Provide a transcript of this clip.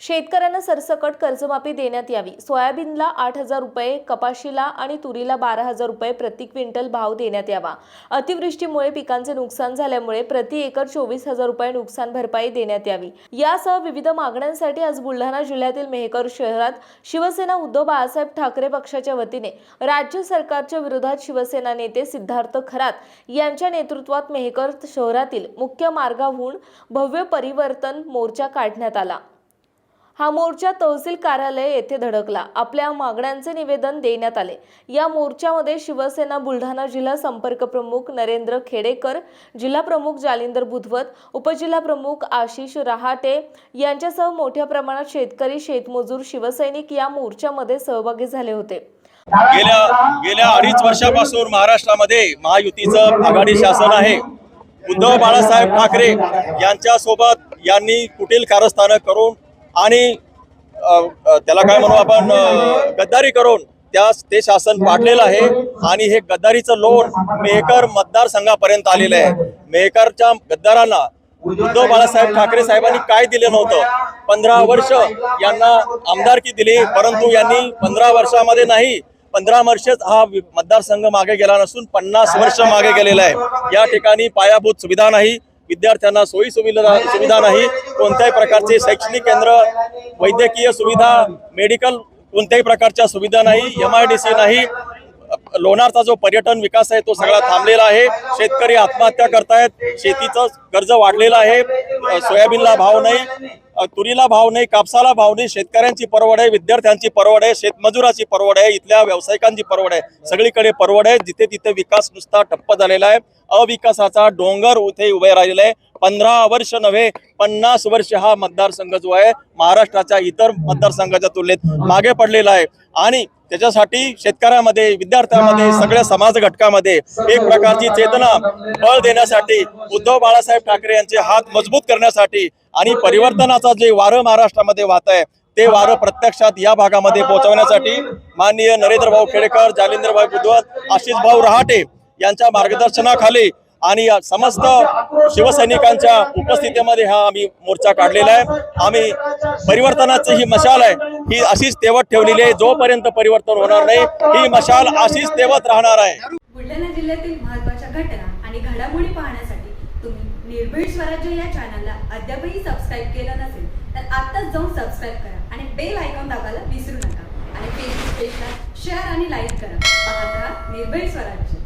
शेतकऱ्यांना सरसकट कर्जमाफी देण्यात यावी. सोयाबीनला आठ हजार रुपये कपाशीला आणि तुरीला बारा हजार रुपये प्रति क्विंटल भाव देण्यात यावा. अतिवृष्टीमुळे पिकांचे नुकसान झाल्यामुळे प्रति एकर चोवीस हजार रुपये नुकसान भरपाई देण्यात यावी. यासह विविध मागण्यांसाठी आज बुलढाणा जिल्ह्यातील मेहकर शहरात शिवसेना उद्धव बाळासाहेब ठाकरे पक्षाच्या वतीने राज्य सरकारच्या विरोधात शिवसेना नेते सिद्धार्थ खरात यांच्या नेतृत्वात मेहकर शहरातील मुख्य मार्गाहून भव्य परिवर्तन मोर्चा काढण्यात आला. हा मोर्चा तहसील कार्यालय येथे धडकला. आपल्या मागण्यांचे निवेदन देण्यात आले. या मोर्चामध्ये शिवसेना बुलढाणा जिल्हा संपर्क प्रमुख नरेंद्र खेडेकर जिल्हा प्रमुख जालिंदर बुधवत उपजिल्हा प्रमुख आशिष रहाटे यांच्यासह मोठ्या प्रमाणात शेतकरी शेतमजूर शिवसैनिक या मोर्चामध्ये सहभागी झाले होते. गेल्या गेल्या अडीच वर्षापासून महाराष्ट्रामध्ये महायुतीचं आघाडी शासन आहे. उद्धव बाळासाहेब ठाकरे यांच्या सोबत यांनी कुटील कारस्थानं करून आणि त्याला काय म्हणू आपण गद्दारी करून त्या ते शासन पाडलेलं आहे. आणि हे गद्दारीचं लोन मेहकर मतदारसंघापर्यंत आलेलं आहे. मेहकरच्या गद्दारांना उद्धव बाळासाहेब ठाकरे साहेबांनी काय दिलं नव्हतं? पंधरा वर्ष यांना आमदारकी दिली परंतु यांनी पंधरा वर्षामध्ये नाही पंधरा वर्षच हा मतदारसंघ मागे गेला नसून पन्नास वर्ष मागे गेलेला आहे. या ठिकाणी पायाभूत सुविधा नाही. विद्यार्थ्यांना सोयी सुविधा सुविधा नाही. कोणत्याही प्रकारचे शैक्षणिक केंद्र वैद्यकीय सुविधा मेडिकल कोणत्याही प्रकारच्या सुविधा नाही एम आय डी सी नाही. लोणारचा जो पर्यटन विकास आहे तो सगळा थांबलेला आहे. शेतकरी आत्महत्या करतायत. शेतीचं कर्ज वाढलेलं आहे. सोयाबीनला भाव नाही. तुरीला भाव नाही. कापसाला भाव नाही. शेतकऱ्यांची परवड आहे. विद्यार्थ्यांची परवड आहे. शेतमजुराची परवड आहे. इथल्या व्यावसायिकांची परवड आहे. सगळीकडे परवड आहे. जिथे तिथे विकास नुसता ठप्प झालेला आहे. अविकासाचा डोंगर उथे उभे राहिलेला आहे. पंधरा वर्ष नव्हे पन्नास वर्ष हा मतदारसंघ जो आहे महाराष्ट्राच्या इतर मतदारसंघाच्या तुलनेत मागे पडलेला आहे. आणि त्याच्यासाठी शेतकऱ्यामध्ये विद्यार्थ्यांमध्ये सगळ्या समाज घटकामध्ये एक प्रकारची चेतना बळ देण्यासाठी उद्धव बाळासाहेब ठाकरे यांचे हात मजबूत करण्यासाठी आणि परिवर्तनाचा जे वारं महाराष्ट्रामध्ये वाहत आहे ते वारं प्रत्यक्षात या भागामध्ये पोहोचवण्यासाठी माननीय नरेंद्र भाऊ खेडेकर जालिंदरभाई बुधवत आशिष भाऊ रहाटे यांच्या मार्गदर्शनाखाली आणि समस्त शिवसैनिकांच्या उपस्थितीमध्ये हा आम्ही मोर्चा काढलेला आहे. आम्ही परिवर्तनाची ही मशाल आहे. ही अशीच तेवत ठेवलेली आहे. जोपर्यंत परिवर्तन होणार नाही ही मशाल अशीच तेवत राहणार आहे. बुलढाणा जिल्ह्यातील महत्त्वाच्या घटना आणि घडामोडी पाहण्यासाठी तुम्ही निर्भीड स्वराज्य या चॅनलला अद्यापही सबस्क्राईब केलं नसेल तर आत्ताच जाऊन सबस्क्राईब करा आणि बेल आयकॉन दाबायला विसरू नका. आणि फेसबुक पेजला शेअर आणि लाईक करा. पाहत राहा निर्भीड स्वराज्य.